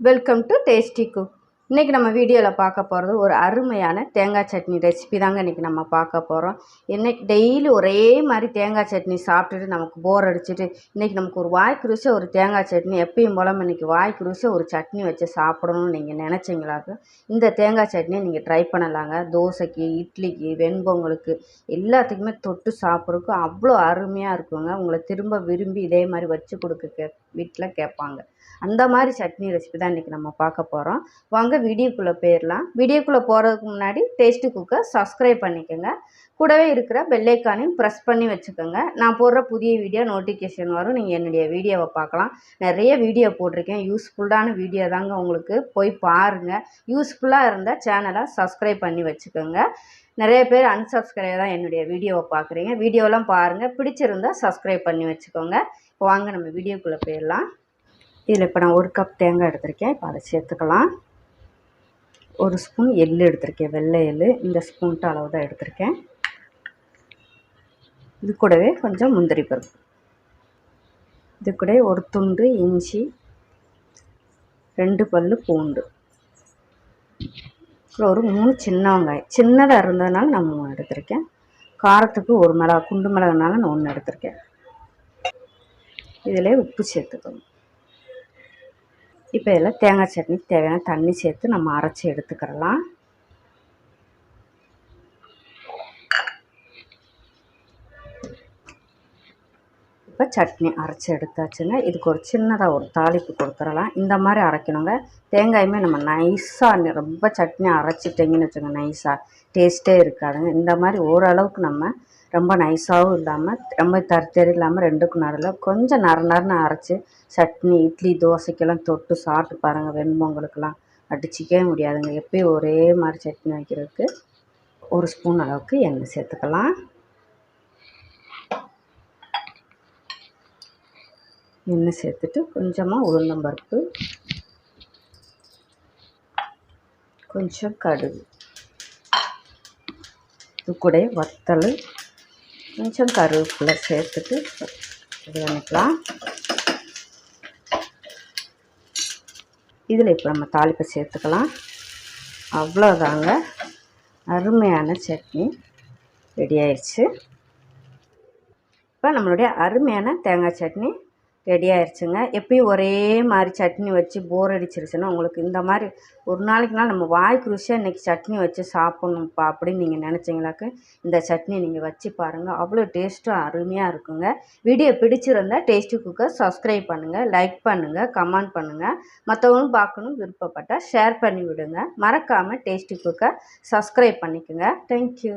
Welcome to tasty cook இன்றைக்கி நம்ம வீடியோவில் பார்க்க போகிறது ஒரு அருமையான தேங்காய் சட்னி ரெசிபி தாங்க இன்றைக்கி நம்ம பார்க்க போகிறோம் இன்றைக்கி டெய்லி ஒரே மாதிரி தேங்காய் சட்னி சாப்பிட்டுட்டு நமக்கு போர் அடிச்சுட்டு இன்றைக்கி நமக்கு ஒரு வாய்க்கு ருசி ஒரு தேங்காய் சட்னி எப்பயும் போல இன்றைக்கி வாய்க்கு ருசி ஒரு சட்னி வச்சு சாப்பிடணும்னு நீங்கள் நினச்சிங்களாக்கு இந்த தேங்காய் சட்னியை நீங்கள் ட்ரை பண்ணலாங்க. தோசைக்கு இட்லிக்கு வெண்பொங்கலுக்கு எல்லாத்துக்குமே தொட்டு சாப்பிட்றதுக்கு அவ்வளோ அருமையாக இருக்குங்க. உங்களை திரும்ப விரும்பி இதே மாதிரி வச்சு கொடுக்க கே வீட்டில் கேட்பாங்க அந்த மாதிரி சட்னி ரெசிபி தான் இன்றைக்கி நம்ம பார்க்க போகிறோம் வாங்க வீடியோக்குள்ளே போயிடலாம் வீடியோக்குள்ளே போகிறதுக்கு முன்னாடி டேஸ்ட்டு குக்கை சப்ஸ்கிரைப் பண்ணிக்கோங்க. கூடவே இருக்கிற பெல்லைக்கானையும் ப்ரெஸ் பண்ணி வச்சுக்கோங்க. நான் போடுற புதிய வீடியோ நோட்டிஃபிகேஷன் வரும். நீங்கள் என்னுடைய வீடியோவை பார்க்கலாம். நிறைய வீடியோ போட்டிருக்கேன். யூஸ்ஃபுல்லான வீடியோ தாங்க உங்களுக்கு. போய் பாருங்கள் யூஸ்ஃபுல்லாக இருந்தால் சேனலை சப்ஸ்கிரைப் பண்ணி வச்சுக்கோங்க. நிறைய பேர் அன்சப்ஸ்கிரைப் தான் என்னுடைய வீடியோவை பார்க்குறீங்க. வீடியோலாம் பாருங்கள் பிடிச்சிருந்தா சப்ஸ்கிரைப் பண்ணி வச்சுக்கோங்க. வாங்க நம்ம வீடியோக்குள்ளே போயிடலாம். இதில் இப்போ நான் ஒரு கப் தேங்காய் எடுத்திருக்கேன். இப்போ அதை சேர்த்துக்கலாம். ஒரு ஸ்பூன் எள் எடுத்திருக்கேன். வெள்ளை எள். இந்த ஸ்பூன்ட்டு அளவு தான் எடுத்திருக்கேன். இது கூடவே கொஞ்சம் முந்திரி பருப்பு. இது கூட ஒரு துண்டு இஞ்சி ரெண்டு பல் பூண்டு. அப்புறம் ஒரு மூணு சின்ன வெங்காயம். சின்னதாக இருந்ததுனால நான் மூணு எடுத்திருக்கேன். காரத்துக்கு ஒரு மிளகா குண்டு மிளகுனால நான் ஒன்று எடுத்திருக்கேன். இதில் உப்பு சேர்த்துக்கணும். இப்போ இதில் தேங்காய் சட்னிக்கு தேவையான தண்ணி சேர்த்து நம்ம அரைச்சி எடுத்துக்கிறலாம். இப்போ சட்னி அரைச்சி எடுத்தாச்சுங்க இதுக்கு ஒரு சின்னதாக ஒரு தாளிப்பு கொடுத்துடலாம். இந்த மாதிரி அரைக்கணுங்க. தேங்காயுமே நம்ம நைஸாக ரொம்ப சட்னி அரைச்சிட்டிங்கன்னு வச்சுங்க நைஸாக டேஸ்ட்டே இருக்காதுங்க. இந்த மாதிரி ஓரளவுக்கு நம்ம ரொம்ப நைஸாகவும் இல்லாமல் ரொம்ப தரித்தரி இல்லாமல் ரெண்டுக்கும் நடுவில் கொஞ்சம் நர நரன்னு அரைச்சி சட்னி இட்லி தோசைக்கெல்லாம் தொட்டு சாப்பிட்டு பாருங்கள் வெண்பொங்கலுக்கெல்லாம் அடிச்சிக்கவே முடியாதுங்க. எப்பயும் ஒரே மாதிரி சட்னி வைக்கிறதுக்கு ஒரு ஸ்பூன் அளவுக்கு எண்ணெய் சேர்த்துக்கலாம். எண்ணெய் சேர்த்துட்டு கொஞ்சமாக உளுந்தம்பருப்பு. கொஞ்சம் கடுகு. இது கூட வத்தல். கொஞ்சம் கருவேப்பிலை சேர்த்துட்டு இது பண்ணிக்கலாம் இதில் இப்போ நம்ம தாளிப்பை சேர்த்துக்கலாம். அவ்வளோதாங்க. அருமையான சட்னி ரெடி ஆயிடுச்சு. இப்போ நம்மளுடைய அருமையான தேங்காய் சட்னி ரெடி ஆயிடுச்சுங்க எப்பயும் ஒரே மாதிரி சட்னி வச்சு போர் அடிச்சிருச்சுன்னா உங்களுக்கு இந்த மாதிரி ஒரு நாளைக்குனா நம்ம வாய்க்கு ருசியாக இன்றைக்கி சட்னி வச்சு சாப்பிட்ணும்ப்பா அப்படின்னு நீங்கள் நினச்சிங்களாக்கு இந்த சட்னி நீங்கள் வச்சு பாருங்கள் அவ்வளோ டேஸ்ட்டும் அருமையாக இருக்குங்க. வீடியோ பிடிச்சிருந்தால் டேஸ்ட்டு குக்கர் சப்ஸ்கிரைப் பண்ணுங்கள் லைக் பண்ணுங்கள் கமெண்ட் பண்ணுங்கள் மற்றவங்களும் பார்க்கணும் விருப்பப்பட்டால் ஷேர் பண்ணி விடுங்க மறக்காமல் டேஸ்டி குக்கர் சப்ஸ்கிரைப் பண்ணிக்கோங்க. Thank you